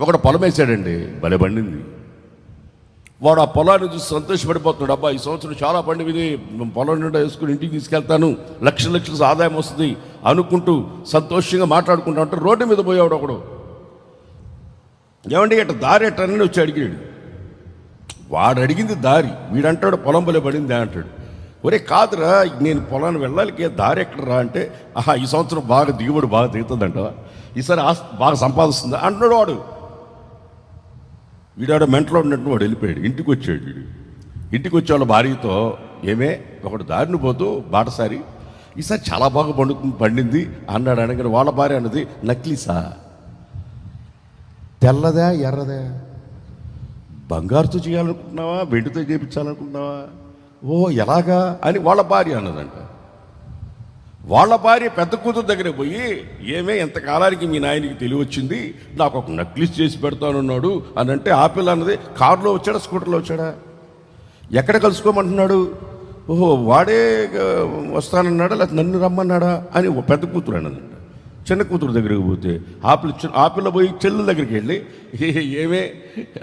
ఒకడు పొలం వేసాడండి. భలే పండింది. వాడు ఆ పొలాన్ని చూసి సంతోషపడిపోతున్నాడు. అబ్బా ఈ సంవత్సరం చాలా పండింది పొలం నిండా వేసుకుని ఇంటికి తీసుకెళ్తాను. లక్ష లక్షల ఆదాయం వస్తుంది అనుకుంటూ సంతోషంగా మాట్లాడుకుంటా ఉంటే రోడ్డు మీద పోయాడు ఒకడు. ఏమండి ఇట్ట దారి ఎట్టని వచ్చి అడిగాడు. వాడు అడిగింది దారి. వీడంటాడు పొలం బలే పడింది అంటాడు. ఒరే కాదురా నేను పొలాన్ని వెళ్ళాలికి దారి ఎక్కడరా అంటే ఆహా ఈ సంవత్సరం బాగా దిగుబడి బాగా దిగుతుందంట ఈసారి బాగా సంపాదిస్తుందా? అంటున్నాడు వాడు. వీడాడ మెంటలో ఉన్నట్టు వాడు వెళ్ళిపోయాడు. ఇంటికి వచ్చాడు వీడు. ఇంటికి వచ్చే వాళ్ళ భార్యతో ఏమే ఒకడు దారిని పోతూ బాటసారి. ఈసారి చాలా బాగా పండు పండింది. అన్నాడు అనగానే వాళ్ళ భార్య అన్నది నక్లీసా తెల్లదా ఎర్రదా? బంగారుతో చేయాలనుకుంటున్నావా? వెండితో చేయించాలనుకుంటున్నావా ఓ ఎలాగా? అని వాళ్ళ భార్య అన్నదంట. వాళ్ళ భార్య పెద్ద కూతురు దగ్గర పోయి ఏమే ఎంతకాలానికి మీ నాయనకి తెలివి వచ్చింది నాకు ఒక నక్లిస్ చేసి పెడతానన్నాడు. అని అంటే ఆపిల్ అన్నది కారులో వచ్చాడా? స్కూటర్లో వచ్చాడా? ఎక్కడ కలుసుకోమంటున్నాడు? ఓహో వాడే వస్తానన్నాడా? లేకపోతే నన్ను రమ్మన్నాడా? అని పెద్ద కూతురు అన్నది. చిన్న కూతురు దగ్గరికి పోతే ఆపిల్ పిల్ల పోయి చెల్లెల దగ్గరికి వెళ్ళి ఏమే?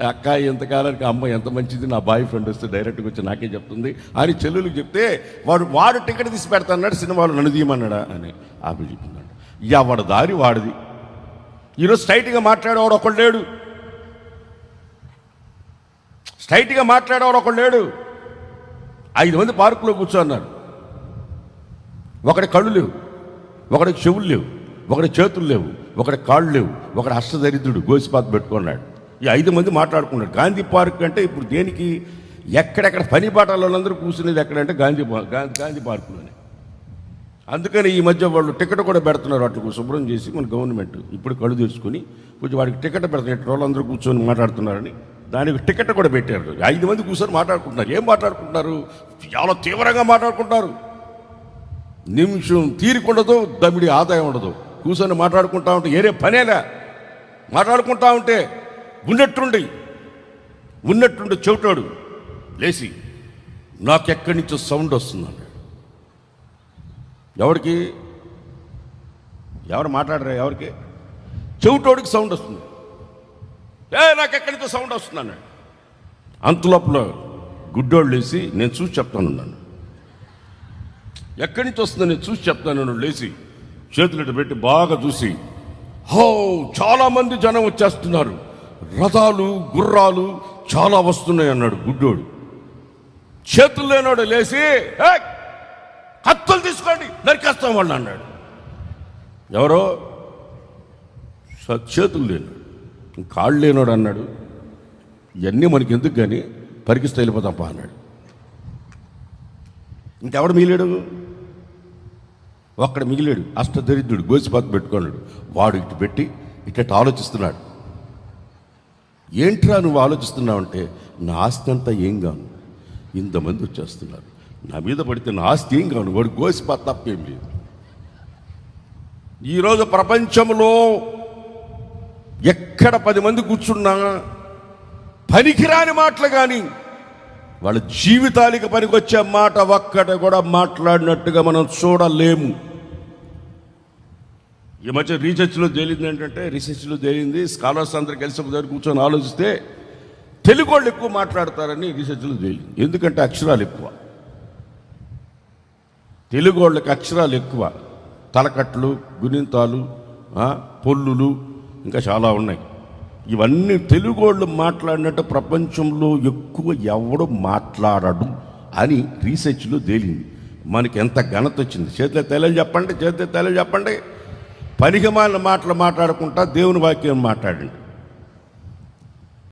అక్క ఎంతకాలానికి అమ్మ ఎంత మంచిది నా బాయ్ ఫ్రెండ్ వస్తే డైరెక్ట్గా వచ్చి నాకే చెప్తుంది. అని చెల్లెలకు చెప్తే వాడు వాడు టికెట్ తీసి పెడతాన్నాడు సినిమాలో నన్ను తీయమన్నాడా? అని ఆ చెప్తున్నాడు ఇక వాడు దారి వాడిది? ఈరోజు స్ట్రైట్గా మాట్లాడేవాడు ఒకడు లేడు. స్ట్రైట్గా మాట్లాడేవాడు ఒకడు లేడు. ఐదు మంది పార్కులో కూర్చున్నారు. ఒకడి కళ్ళు లేవు. ఒకడికి చెవులు లేవు. ఒకటి చేతులు లేవు ఒకటి కాళ్ళు లేవు ఒకటి హస్తదరిద్రుడు గోసిపాత పెట్టుకున్నాడు. ఈ ఐదు మంది మాట్లాడుకున్నాడు గాంధీ పార్క్ అంటే ఇప్పుడు దేనికి ఎక్కడెక్కడ పని బాటలందరూ కూర్చునేది ఎక్కడంటే గాంధీ పా- గాంధీ పార్కులోనే. అందుకని ఈ మధ్య వాళ్ళు టికెట్ కూడా పెడుతున్నారు. అట్లా శుభ్రం చేసి మన గవర్నమెంట్ ఇప్పుడు కళ్ళు తెరుచుకొని కొంచెం వాడికి టికెట్ పెడుతున్నారు ఇట్లా వాళ్ళందరూ కూర్చొని మాట్లాడుతున్నారని దానికి టికెట్ కూడా పెట్టారు. ఐదు మంది కూర్చొని మాట్లాడుకుంటున్నారు. ఏం మాట్లాడుకుంటున్నారు? చాలా తీవ్రంగా మాట్లాడుకుంటారు నిమిషం తీరికుండదు దమిడి ఆదాయం ఉండదు. కూర్చొని మాట్లాడుకుంటా ఉంటే ఏరే పనేలా? మాట్లాడుకుంటా ఉంటే ఉన్నట్టుండి ఉన్నట్టుండి చెవిటాడు లేచి నాకెక్కడి నుంచో సౌండ్ వస్తుందండి. ఎవరికి ఎవరు మాట్లాడరా ఎవరికి? చెవిటోడికి సౌండ్ వస్తుంది. ఏ నాకు ఎక్కడి నుంచో సౌండ్ వస్తుందండి. అంత అంతలోపల గుడ్డోళ్ళు లేచి నేను చూసి చెప్తాను అన్నాను ఎక్కడి నుంచి వస్తుందో? నేను చూసి చెప్తాను నన్ను లేచి. చేతులు పెట్టి బాగా చూసి హో చాలా మంది జనం వచ్చేస్తున్నారు. రథాలు గుర్రాలు చాలా వస్తున్నాయి అన్నాడు గుడ్డోడు. చేతులు లేనాడు లేచి కత్తులు తీసుకోండి నరికేస్తాం వాళ్ళు అన్నాడు. ఎవరో? చేతులు లేనాడు. కాళ్ళు లేనాడు అన్నాడు. ఇవన్నీ మనకి ఎందుకు కానీ పరికిస్తే వెళ్ళిపోతాం అన్నాడు. ఇంకెవడు మీలేడు ఒక్కడ మిగిలాడు అష్టదరిద్రుడు గోసిపాత పెట్టుకున్నాడు. వాడు ఇటు పెట్టి ఇట్ట ఆలోచిస్తున్నాడు. ఏంట్రా నువ్వు ఆలోచిస్తున్నావంటే నా ఆస్తి అంతా ఏం కాను ఇంతమంది వచ్చేస్తున్నారు. నా మీద పడితే నా ఆస్తి ఏం కాను వాడు గోసిపాత తప్పేం లేదు. ఈరోజు ప్రపంచంలో ఎక్కడ పది మంది కూర్చున్నా పనికిరాని మాటలు కానీ వాళ్ళ జీవితానికి పనికొచ్చే మాట ఒక్కటి కూడా మాట్లాడినట్టుగా మనం చూడలేము. ఈ మధ్య రీసెర్చ్లో తేలింది ఏంటంటే రీసెర్చ్లో తేలింది స్కాలర్స్ అందరూ కలిసి ఒక దగ్గర కూర్చొని ఆలోచిస్తే తెలుగు వాళ్ళు ఎక్కువ మాట్లాడతారని రీసెర్చ్లో తేలింది. ఎందుకంటే అక్షరాలు ఎక్కువ. తెలుగు వాళ్ళకి అక్షరాలు ఎక్కువ. తలకట్లు గుణింతాలు పొల్లులు ఇంకా చాలా ఉన్నాయి. ఇవన్నీ తెలుగు వాళ్ళు మాట్లాడినట్టు ప్రపంచంలో ఎక్కువ ఎవడు మాట్లాడడు అని రీసెర్చ్లో తేలింది. మనకి ఎంత ఘనత వచ్చింది. చేతిలో తెలియని చెప్పండి చేతిలో తెలియని చెప్పండి. పనికిమాలిన మాటలు మాట్లాడుకుంటా దేవుని వాక్యం మాట్లాడండి.